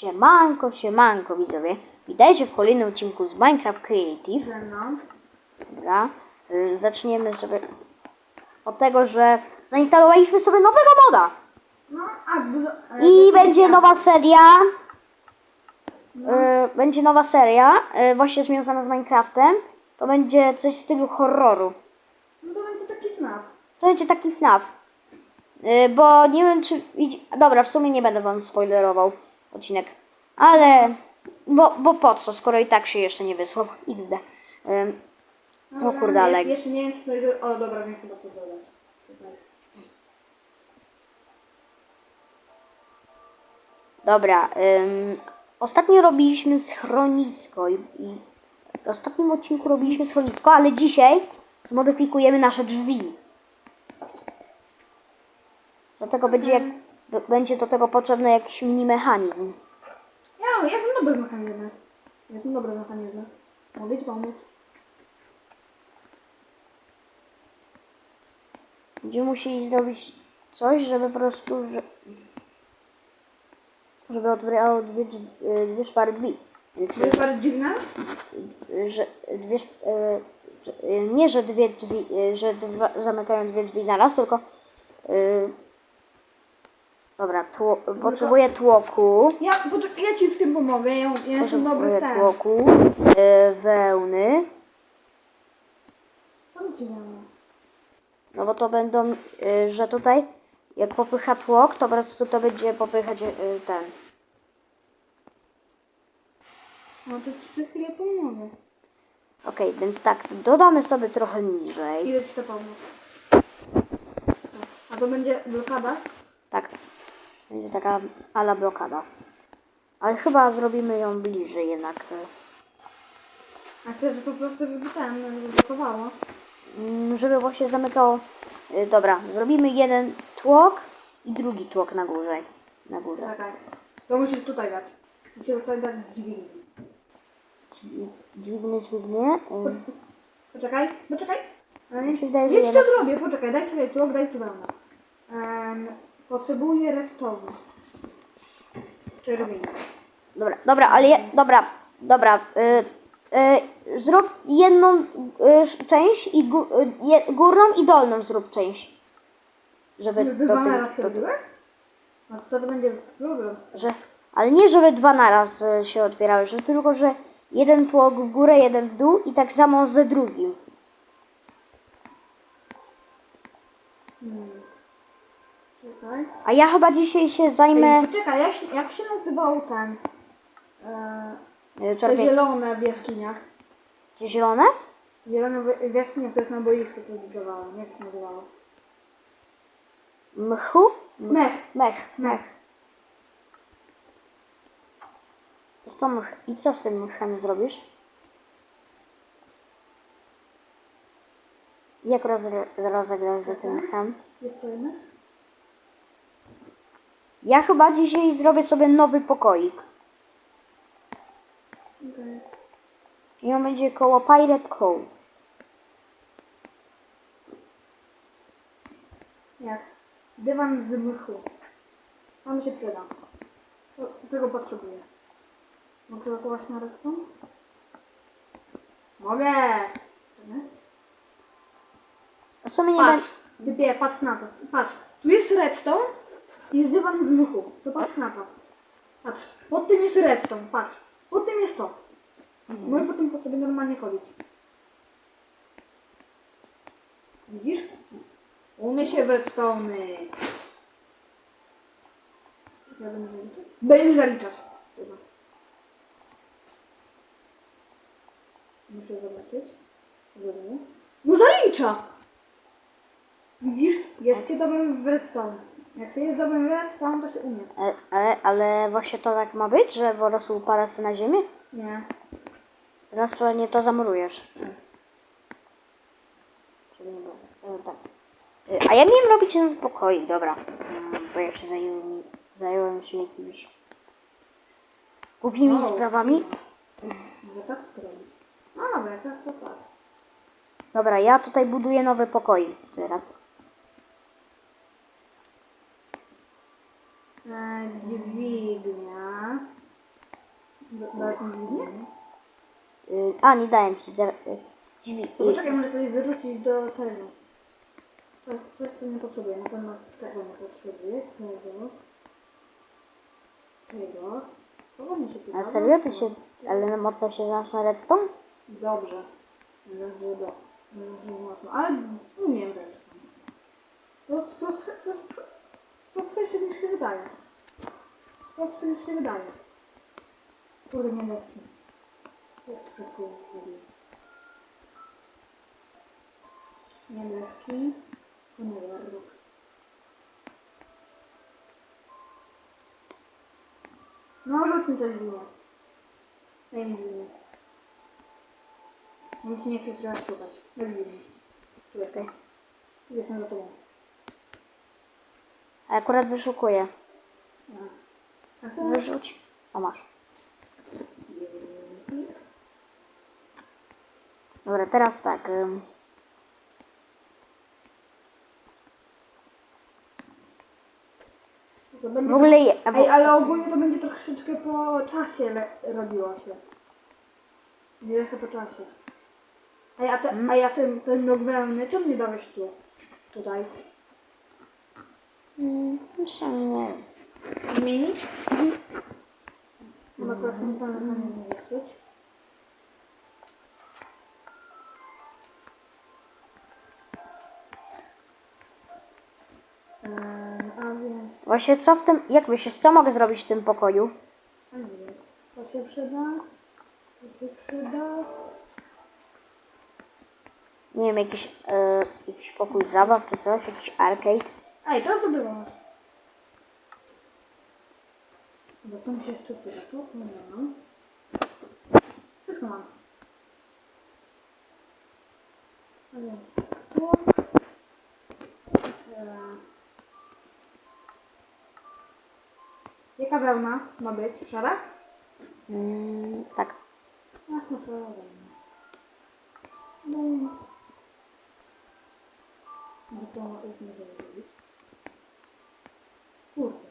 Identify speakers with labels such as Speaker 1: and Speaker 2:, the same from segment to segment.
Speaker 1: Siemanko, siemanko widzowie. Witajcie w kolejnym odcinku z Minecraft Creative.
Speaker 2: Ze mną.
Speaker 1: Dobra. Y, Zaczniemy sobie od tego, że zainstalowaliśmy sobie nowego moda.
Speaker 2: No, a
Speaker 1: I
Speaker 2: to-
Speaker 1: będzie nowa seria. Y, Będzie nowa seria, y, właśnie związana z Minecraftem. To będzie coś w stylu horroru.
Speaker 2: No to będzie taki FNAF.
Speaker 1: To będzie taki FNAF. Y, Bo nie wiem czy... widzi- Dobra, w sumie nie będę wam spoilerował odcinek. Ale... Bo, bo po co, skoro i tak się jeszcze nie wysłał. XD. Ym,
Speaker 2: No,
Speaker 1: O kurde, ale-
Speaker 2: Jeszcze nie wiem, co tego... O, dobra, wiem chyba to dodać.
Speaker 1: Dobra. Ym, ostatnio robiliśmy schronisko i, i w ostatnim odcinku robiliśmy schronisko, ale dzisiaj zmodyfikujemy nasze drzwi. Dlatego będzie, jak, b- będzie do tego potrzebny jakiś mini mechanizm.
Speaker 2: Ja, ja jestem dobry mechanizm. Jestem dobry mechanizm. Mogę ci pomóc.
Speaker 1: Będziemy musieli zrobić coś, żeby po prostu, że, żeby otwierało dwie, drzwi, y, dwie szpary drzwi.
Speaker 2: Czy bardzo
Speaker 1: że dwie, że- y, nie, że dwie drzwi, y, że dwa, zamykają dwie drzwi na raz, tylko y, dobra, tło, potrzebuję tłoku,
Speaker 2: Ja, poczekaj, ja ci w tym pomogę. Ja, ja jestem dobry w
Speaker 1: potrzebuję
Speaker 2: tym.
Speaker 1: tłoku, y, wełny, no bo to będą, y, że tutaj jak popycha tłok, to po prostu to będzie popychać y, ten.
Speaker 2: No to ci za chwilę pomogę.
Speaker 1: Okej, więc tak, dodamy sobie trochę niżej.
Speaker 2: Ile ci to pomóc? A to będzie blokada?
Speaker 1: Tak, będzie taka ala blokada. Ale chyba zrobimy ją bliżej jednak.
Speaker 2: A chcesz, że po prostu żeby ten zablokowało?
Speaker 1: Mm, Żeby właśnie zamykało. Y, Dobra, zrobimy jeden tłok i drugi tłok na górze. Na górze.
Speaker 2: Czekaj. To musisz tutaj dać. Musisz tutaj dać dźwignię.
Speaker 1: Dźwi- Dźwignię, dźwignię. y,
Speaker 2: Poczekaj, poczekaj. E,
Speaker 1: wydaje,
Speaker 2: ci to
Speaker 1: jednak-
Speaker 2: zrobię, poczekaj, daj tutaj tłok, daj tu wełnę. Um, potrzebuję redstone. Czerwień.
Speaker 1: Dobra, dobra, ale je, dobra, dobra. Y, y, zrób jedną y, część i gó, y, górną i dolną zrób część. Żeby
Speaker 2: Dwa
Speaker 1: do
Speaker 2: na raz się
Speaker 1: do,
Speaker 2: robiły? No to, to będzie problem.
Speaker 1: że, ale nie żeby dwa naraz y, się otwierały, że tylko, że jeden tłok w górę, jeden w dół i tak samo ze drugim.
Speaker 2: Hmm.
Speaker 1: A ja chyba dzisiaj się zajmę
Speaker 2: Ej, Poczekaj, jak, się- jak się nazywał ten? E, te zielone w jaskiniach.
Speaker 1: Gdzie zielone?
Speaker 2: Zielone w, jaskiniach to jest na boisku, co budowałem. Jak się nazywało?
Speaker 1: Mchu?
Speaker 2: Mech.
Speaker 1: Mech, mech. Jest to mch. I co z tym mchem zrobisz? Jak roze- rozegrasz za tym mchem?
Speaker 2: Jest to jedno?
Speaker 1: Ja chyba dzisiaj zrobię sobie nowy pokoik. I on będzie koło Pirate Cove.
Speaker 2: Jest. Dywan z mchu. On się przyda. To- Tego potrzebuję. Mogę zakołać na redstone? Mogę! Nie?
Speaker 1: W sumie nie będę...
Speaker 2: Patrz, Typie, patrz na to. Patrz, tu jest redstone i dywan z mchu. To patrz na to. Patrz, pod tym jest redstone, patrz. Pod tym jest to. Możesz po tym po sobie normalnie chodzić. Widzisz? Umie się redstone. Ja będę zaliczać? Będziesz zaliczać. Chyba. Muszę zobaczyć. Zobaczymy. No zalicza! Widzisz? Jest się dobrym w redstone. Jak się jest dobrym w redstone, to się umie.
Speaker 1: Ale, ale, ale właśnie to tak ma być, że upada się na ziemię?
Speaker 2: Nie.
Speaker 1: Teraz to nie to zamurujesz. Czyli nie było. E, tak. E, A ja miałem robić nowy pokoik, dobra. Mm, Bo ja się zająłem, zająłem się jakimiś głupimi
Speaker 2: O,
Speaker 1: sprawami.
Speaker 2: Może tak zrobić. No dobra, tak to tak.
Speaker 1: Dobra, ja tutaj buduję nowy pokoik teraz.
Speaker 2: E, dźwignia. Da- Dałeś mi dźwignię?
Speaker 1: Y, a, nie dałem ci. Zer, y,
Speaker 2: To poczekaj, może coś wyrzucić do tego. Coś, coś co nie potrzebuję. Na pewno tego nie potrzebuję. Tego. Tego. Się
Speaker 1: a serio? Ty się, ale na mocno się znasz na redstone?
Speaker 2: Dobrze. Dobrze, do. Dobrze, mocno. Ale umiem też. To prostsze, to jest pr- prostsze niż się wydaje. Prostsze niż się wydaje. Kurde, nie zrobiłem. Niebieski. Ponieważ. No, rzuć mi coś dół. Daj mi dół. Nikt nie chce teraz szukać. Jak widzisz. Czekaj. Jestem za tobą.
Speaker 1: A akurat wyszukuję. Wyrzuć. O, masz. Dobra, teraz tak. ym,
Speaker 2: To będzie
Speaker 1: W ogóle je, a
Speaker 2: Ej,
Speaker 1: w,
Speaker 2: ale ogólnie to będzie troszeczkę po czasie le- robiło się. Nie trochę po czasie. A, te, a ja ten, ten blok wełny, czemu nie dałeś tu? Tutaj.
Speaker 1: Mm, myślę, nie.
Speaker 2: Zmienić? Zniszczyć. Ehm, a więc,
Speaker 1: Właśnie co w tym, jak myślisz, co mogę zrobić w tym pokoju?
Speaker 2: nie wiem, to się przyda, to się przyda.
Speaker 1: Nie wiem, jakiś, e, jakiś pokój zabaw czy coś, jakiś arcade.
Speaker 2: Ej, to to było. Bo to mi się jeszcze przyda, to nie mam. Wszystko mam. A więc tu. Jaka wełna ma być? Szara?
Speaker 1: Mm, tak.
Speaker 2: Jasna szara wełna. No. No to już nie będę robić. Kurde.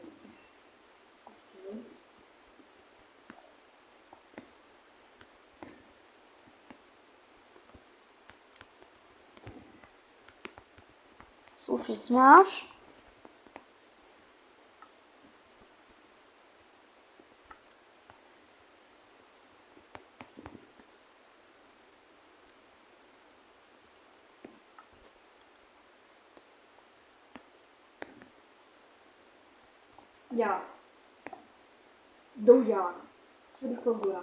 Speaker 1: Smash.
Speaker 2: Działa. Dół działa. Tylko góra.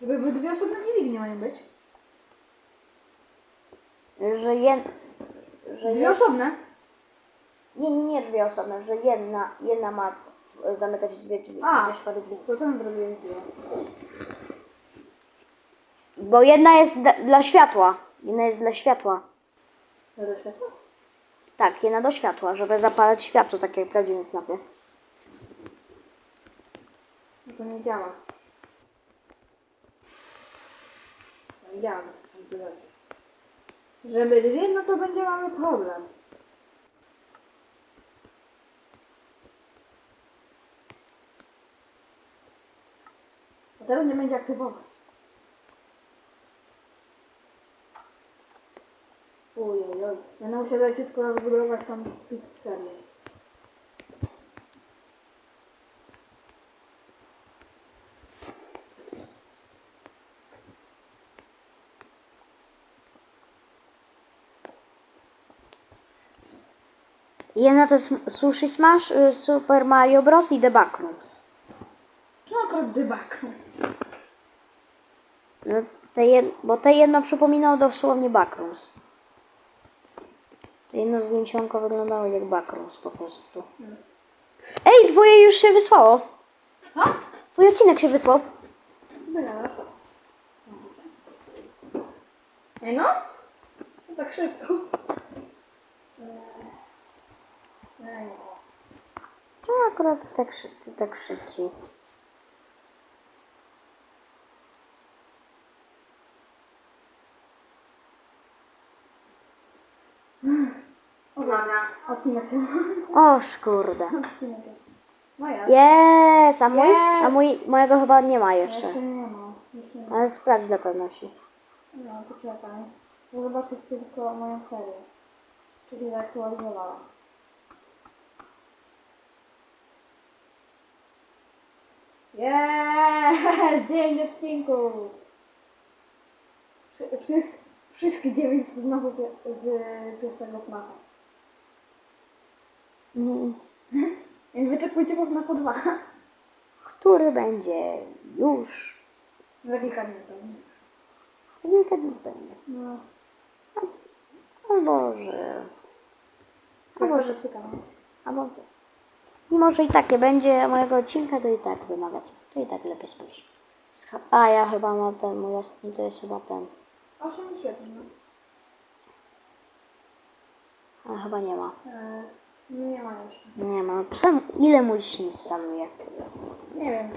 Speaker 2: Żeby były dwie osobne dźwignie mają być.
Speaker 1: Że jed... Że
Speaker 2: Dwie
Speaker 1: jed...
Speaker 2: osobne?
Speaker 1: Nie, nie, nie dwie osobne, że jedna, jedna ma zamykać dwie drzwi,
Speaker 2: A.
Speaker 1: dwie szpary drzwi.
Speaker 2: To tam zrobiłem.
Speaker 1: Bo jedna jest dla, dla światła. Jedna jest dla światła.
Speaker 2: Do światła?
Speaker 1: Tak, jedna do światła, żeby zapalać światło, tak jak w prawdziwym FNAFie.
Speaker 2: No to nie działa. To nie działa, zrobić. Żeby dwie, no to będzie mamy problem. A teraz nie będzie aktywować. Ojej, oj. Będę musiał leciutko rozbudować tam pizzerię.
Speaker 1: Jedna to jest Sushi Smash, y, Super Mario Bros. i The Backrooms.
Speaker 2: No akurat dybaku.
Speaker 1: No, te jed... Bo te jedno przypominało dosłownie Backrooms. Jedno zdjęcionko wyglądało jak Backrooms po prostu. Ej, twoje już się wysłało.
Speaker 2: Co?
Speaker 1: Twój odcinek się wysłał.
Speaker 2: Byle. Ej no? No tak szybko.
Speaker 1: No akurat tak, tak szybciej.
Speaker 2: Dobra, odcinek się.
Speaker 1: Oż kurde.
Speaker 2: Odcinek jest. No ja.
Speaker 1: Jest! A mój?
Speaker 2: Jest!
Speaker 1: A mój, mojego chyba nie ma jeszcze.
Speaker 2: Jeszcze nie ma. Jeszcze nie ma.
Speaker 1: Ale sprawdź dla pewności.
Speaker 2: No, poczekaj. Chcę zobaczyć tylko moją serię. Czy się zaktualizowała. Jeeeeee! 9 odcinków! Wszy- Wszystkie, 9 znowu z pierwszego FNAFa.
Speaker 1: Mm.
Speaker 2: Więc wyczekujcie po FNAFu 2.
Speaker 1: Który będzie już
Speaker 2: Za kilka dni pewnie.
Speaker 1: za kilka dni będzie.
Speaker 2: No.
Speaker 1: Albo że...
Speaker 2: A może czekam.
Speaker 1: Albo... Mimo, że i tak nie będzie mojego odcinka, to i tak wymaga. To i tak lepiej spójrz. Scha- A ja chyba mam ten, mój ostatni to jest chyba ten.
Speaker 2: 8 świetnie, no.
Speaker 1: A chyba nie ma.
Speaker 2: Eee, nie ma jeszcze.
Speaker 1: Nie ma. Czemu? Ile mój się instaluje?
Speaker 2: Nie wiem.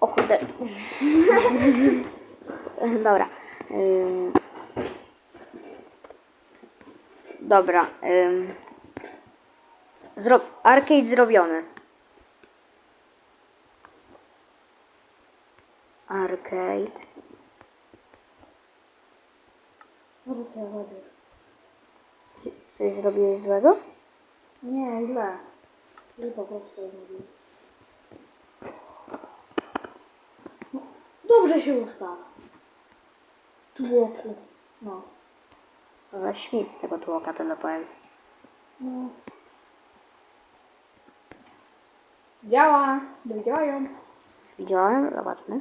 Speaker 1: O kurde. Dobra. Ym. Dobra. Ym. Zro... Arcade zrobiony. Arcade.
Speaker 2: Może cię robię.
Speaker 1: Coś zrobiłeś złego?
Speaker 2: Nie, źle. Źle po prostu zrobił. No, dobrze się ustaw. Tłoku. No.
Speaker 1: Co za śmieć z tego tłoka tyle powiem.
Speaker 2: no. Działa. Działają.
Speaker 1: Widziałem? Zobaczmy.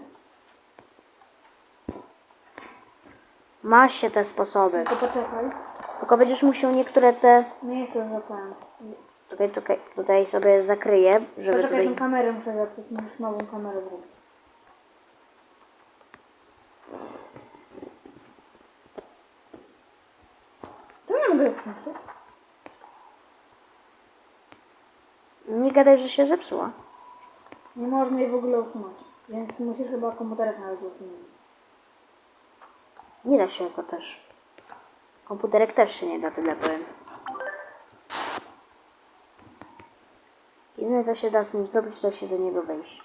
Speaker 1: Ma się te sposoby.
Speaker 2: To poczekaj.
Speaker 1: Tylko będziesz musiał niektóre te...
Speaker 2: Nie jestem za ten.
Speaker 1: Czekaj, czekaj, tutaj sobie zakryję, żeby
Speaker 2: Poczekaj,
Speaker 1: tutaj...
Speaker 2: kamerę muszę zepsuć. Musisz nową kamerę zrobić. To nie mogę.
Speaker 1: Nie gadaj, że się zepsuła.
Speaker 2: Nie można jej w ogóle usunąć. Więc musisz chyba komputerek nawet usunąć.
Speaker 1: Nie da się go też. Komputerek też się nie da, tyle powiem. Jedyne co się da z nim zrobić, to się do niego wejść.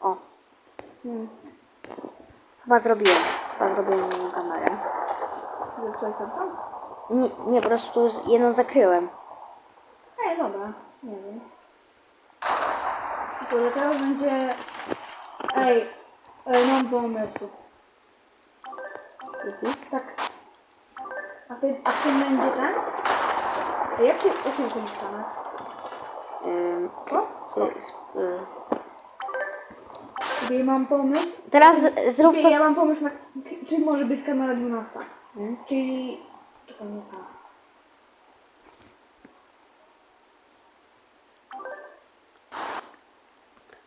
Speaker 1: O,
Speaker 2: Hmm.
Speaker 1: chyba zrobiłem. Chyba zrobiłem jedną kamerę.
Speaker 2: Zepsułeś tam tam?
Speaker 1: Nie, nie, po prostu jedną zakryłem.
Speaker 2: Ej, dobra. Nie wiem. Kurde, teraz będzie... Ej, ej, mam pomysł.
Speaker 1: Mhm.
Speaker 2: Tak. A w, tej, a w tym będzie ten? Ej, jak się, jak się wychodzi kamer?
Speaker 1: Ym,
Speaker 2: O?
Speaker 1: co- y,
Speaker 2: Czyli mam pomysł.
Speaker 1: Teraz zrób
Speaker 2: Czyli
Speaker 1: to...
Speaker 2: ja mam pomysł na... Czy może być kamera 12?
Speaker 1: Hmm?
Speaker 2: Czyli... Czekaj, nie tak.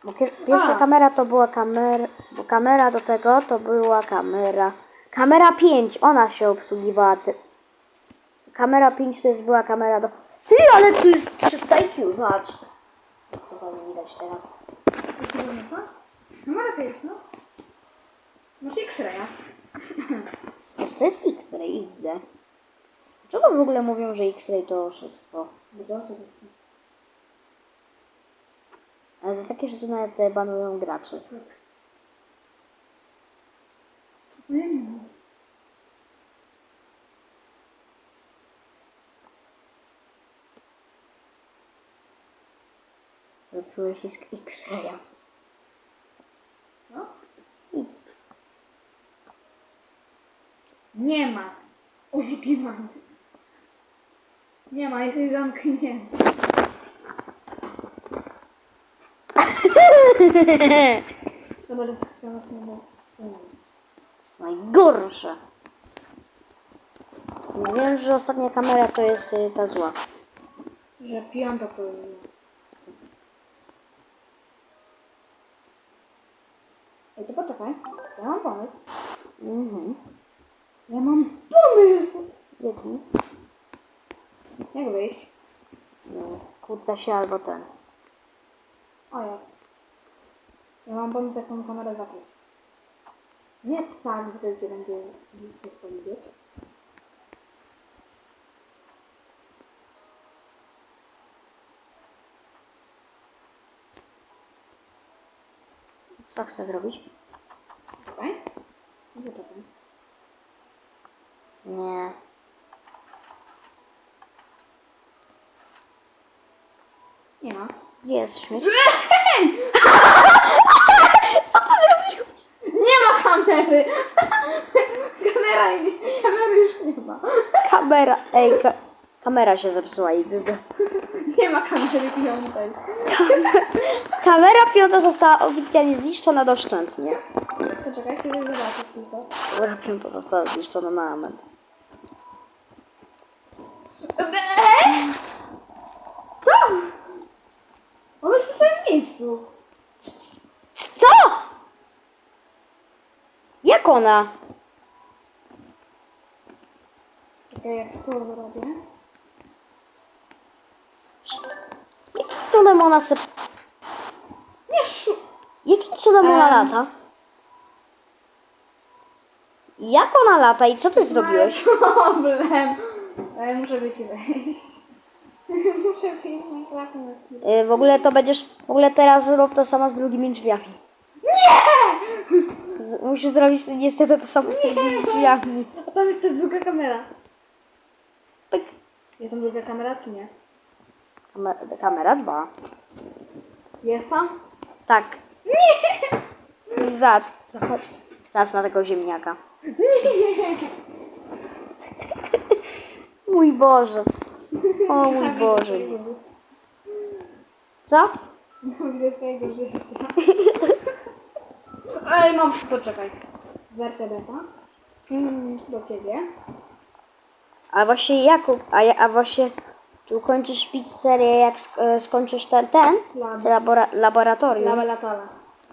Speaker 1: Bo pier pierwsza
Speaker 2: A.
Speaker 1: kamera to była kamera, bo kamera do tego to była kamera. Kamera 5, ona się obsługiwała. Ty. Kamera 5 to jest była kamera do. Ty, ale tu jest 300 IQ, zobacz. To pewnie widać teraz.
Speaker 2: Nie? Kamera 5, no. Masz X-raya.
Speaker 1: Wiesz, to jest X-ray, XD. Dlaczego w ogóle mówią, że X-ray to oszustwo?
Speaker 2: Bo to oczywiście.
Speaker 1: Ale za takie rzeczy nawet banują graczy.
Speaker 2: Nie, nie, nie.
Speaker 1: Zepsułeś się z X-raya.
Speaker 2: No?
Speaker 1: Nic.
Speaker 2: Nie ma. Oszukiwanie. Nie ma, jesteś zamknięty. To
Speaker 1: jest najgorsze. Wiem, że ostatnia kamera to jest y, ta zła.
Speaker 2: Że piąta to jest. Ej, to poczekaj. Ja mam pomysł.
Speaker 1: Mhm.
Speaker 2: Ja mam pomysł!
Speaker 1: Jaki?
Speaker 2: Jak wyjść?
Speaker 1: No, kłóca się albo ten.
Speaker 2: O ja. Ja mam pomysł, jak tą kamerę zakuć. Nie tak, że to jest 1 dzień, powiedzieć.
Speaker 1: Co tak chcę zrobić?
Speaker 2: Czekaj.
Speaker 1: Nie.
Speaker 2: Nie ma.
Speaker 1: Jest śmieć.
Speaker 2: kamery! Kamera, kamery już nie ma.
Speaker 1: Kamera. Ej, ka kamera się zepsuła. XD.
Speaker 2: Nie ma kamery piątej.
Speaker 1: Kamera piąta została oficjalnie zniszczona doszczętnie.
Speaker 2: Poczekaj, chcę zobaczyć tylko.
Speaker 1: Kamera piąta została zniszczona na moment.
Speaker 2: Co? On jest w tym samym miejscu.
Speaker 1: Co? Jak ona?
Speaker 2: Czekaj, jak to zrobię.
Speaker 1: Jakim cudem ona se...
Speaker 2: Nie szu...
Speaker 1: Jakim cudem ona
Speaker 2: Em.
Speaker 1: lata? Jak ona lata i co ty zrobiłeś?
Speaker 2: Problem. Ale muszę być wejść. muszę wyjść na.
Speaker 1: Y, W ogóle to będziesz... W ogóle teraz zrób to samo z drugimi drzwiami. Nie! Z, musisz zrobić niestety to samo z tymi drzwiami.
Speaker 2: A tam jest też druga kamera.
Speaker 1: Tak.
Speaker 2: Jest tam druga kamera, czy nie?
Speaker 1: Kamera, kamera 2.
Speaker 2: Jest tam?
Speaker 1: Tak. Nie! Zacz, zobacz. Zacz na tego ziemniaka. Mój Boże. O mój Boże. Co?
Speaker 2: Widzę twojego życia. Ej, mam, poczekaj. Wersja beta.
Speaker 1: Mm.
Speaker 2: Do ciebie.
Speaker 1: A właśnie Jakub, a, ja, a właśnie tu kończysz pizzerię, jak sk- e, skończysz ten, ten,
Speaker 2: Lab.
Speaker 1: te labora, laboratorium.
Speaker 2: Laboratorium.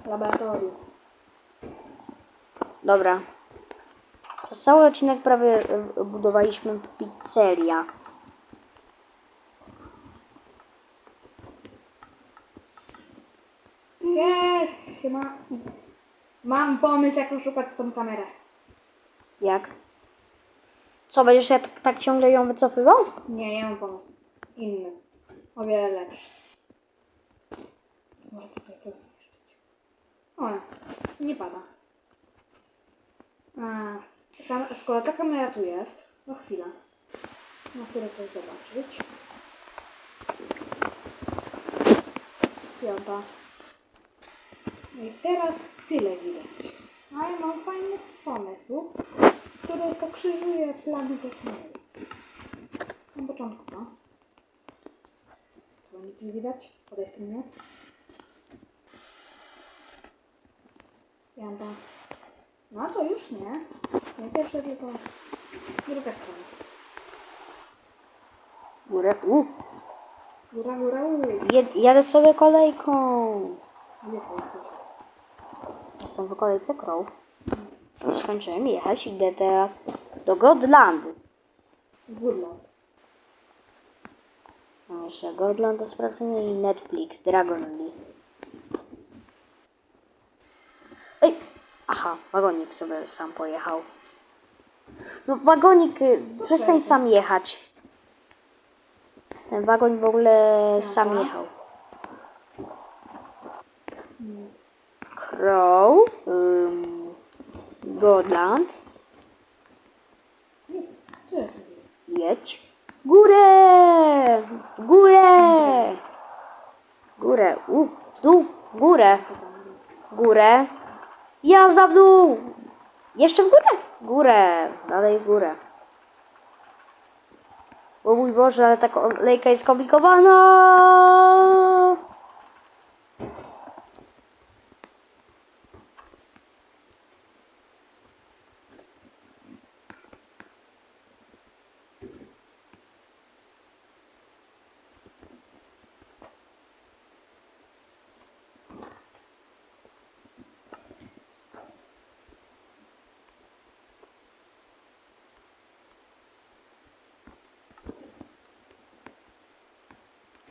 Speaker 2: Laboratorium.
Speaker 1: Dobra. Przez cały odcinek prawie e, budowaliśmy pizzeria.
Speaker 2: Jest! Siema. Mam pomysł, jak oszukać tą kamerę.
Speaker 1: Jak? Co, będziesz ja tak, ciągle ją wycofywał?
Speaker 2: Nie, ja mam pomysł. Inny. O wiele lepszy. Może tutaj to zniszczyć. O, nie pada. A, ta skoro ta kamera tu jest, no chwila. Na chwilę coś zobaczyć. Piąta. No i teraz tyle widać. A ja mam fajny pomysł, który pokrzyżuje plany kosmosu. Na początku, no. Tu nic nie widać, po tej stronie. Piąta. No to już nie. Nie pierwsza, tylko druga strona.
Speaker 1: Górę. U,
Speaker 2: Góra, góra, góra.
Speaker 1: jed, jadę sobie kolejką.
Speaker 2: To jest?
Speaker 1: Jestem w kolejce Crow. Skończyłem jechać, idę teraz do Godlandu.
Speaker 2: Górland.
Speaker 1: Mam jeszcze Godland do sprawdzenia i Netflix, Dragon Lee. Ej! Aha, wagonik sobie sam pojechał. No wagonik, y, przestań sam jechać. Ten wagon w ogóle sam jechał. Crow, ym, Godland, jedź. Górę! W górę! W górę, u, w dół, w górę, w górę. Jazda w dół! Jeszcze w górę? W górę, dalej w górę. O mój Boże, ale ta kolejka jest skomplikowana!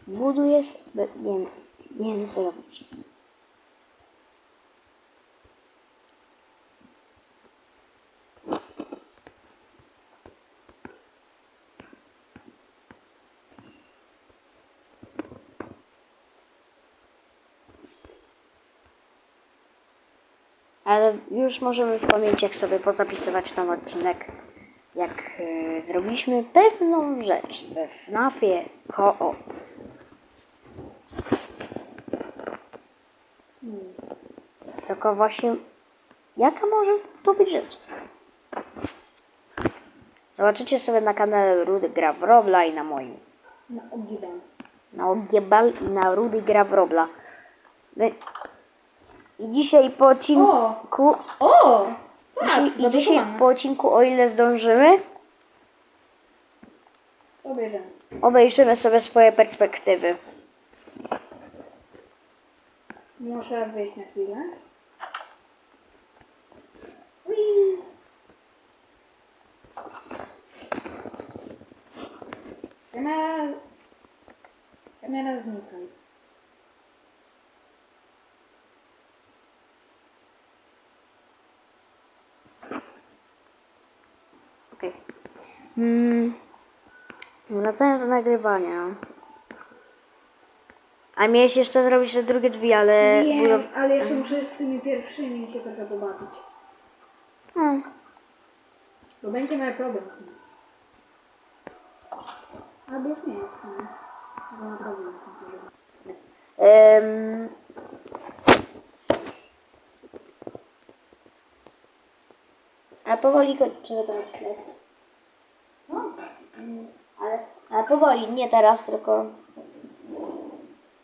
Speaker 1: Budujesz... Nie, nie, nie chcę robić. Ale już możemy w pamięciach sobie pozapisywać ten odcinek, jak y, zrobiliśmy pewną rzecz we FNAFie. Tylko właśnie, jaka może to być rzecz? Zobaczycie sobie na kanale Rudy Gra w Robla i na moim.
Speaker 2: Na ogibę.
Speaker 1: Na Ogiebal i na Rudy Gra w Robla. My- I dzisiaj po odcinku...
Speaker 2: O!
Speaker 1: Dzisiaj,
Speaker 2: Patrz,
Speaker 1: I dzisiaj
Speaker 2: zabudowane.
Speaker 1: po odcinku, o ile zdążymy,
Speaker 2: Obejrzymy.
Speaker 1: obejrzymy sobie swoje perspektywy.
Speaker 2: Muszę wyjść na chwilę. Kamera... Kamera znikaj.
Speaker 1: Okej. Mm. Wracając do nagrywania. A miałeś jeszcze zrobić te drugie drzwi, ale...
Speaker 2: Wiem,
Speaker 1: budow-
Speaker 2: ale jeszcze muszę z tymi pierwszymi się trochę pobawić.
Speaker 1: Hmm.
Speaker 2: Bo będzie miał problem. Albo już nie jest. Bo.
Speaker 1: Em, a powoli kończymy ten odcinek. Mm, Ale, ale powoli, nie teraz, tylko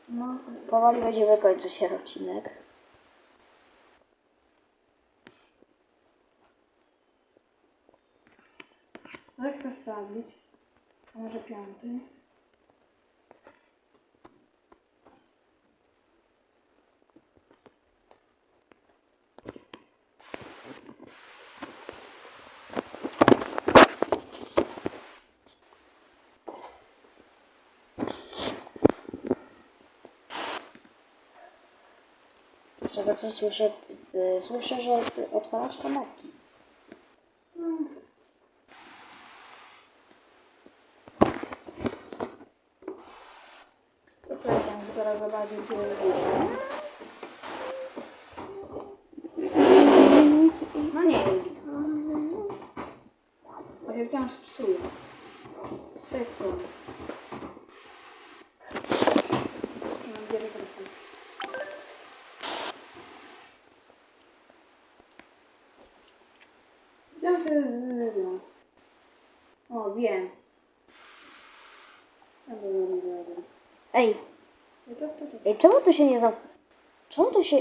Speaker 2: No,
Speaker 1: powoli będziemy kończyć się odcinek.
Speaker 2: No chcę sprawdzić. A może piąty?
Speaker 1: Słyszę, y, słyszę, że ty otwalasz kamerki.
Speaker 2: Bo teraz zobaczyć, gdzie. No nie. Bo się wciąż psuje. Z tej strony. Nie mam gdzie wykresać. Wciąż się z... O, wiem. Dobra, dobra, dobra.
Speaker 1: Ej,
Speaker 2: Ja to- to- to-
Speaker 1: ej, czemu tu się nie za... Czemu tu się...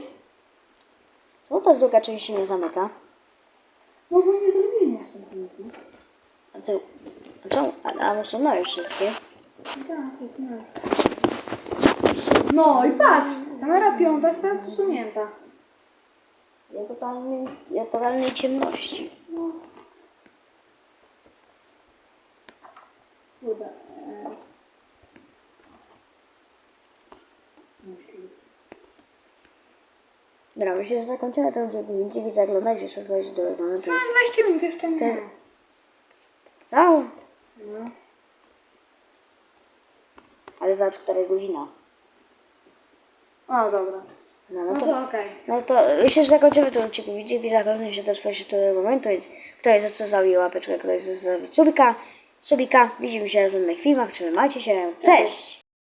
Speaker 1: Czemu ta druga część się nie zamyka?
Speaker 2: No bo nie jeszcze zdjęcia.
Speaker 1: A ty... A czemu? A, a usunąłeś wszystkie?
Speaker 2: Tak. No i patrz! Kamera piąta jest teraz usunięta.
Speaker 1: Jest totalnej, jest totalnej ciemności.
Speaker 2: No. Kurde. e. Myśli.
Speaker 1: Dobra, my się zakończymy ten odcinek. Dzięki za oglądanie. Jeszcze wejść do momentu.
Speaker 2: No 20 minut jeszcze nie.
Speaker 1: To jest- Co?
Speaker 2: No.
Speaker 1: Ale która jest godzina.
Speaker 2: O, dobra.
Speaker 1: No,
Speaker 2: No
Speaker 1: no to...
Speaker 2: to okej.
Speaker 1: No to myślę, że zakończymy ten odcinek. Dzięki za oglądanie się do swojego momentu. Ktoś zostawił łapeczkę, ktoś zostawił subika. Subika. Widzimy się w następnych filmach. Trzymajcie się. Cześć!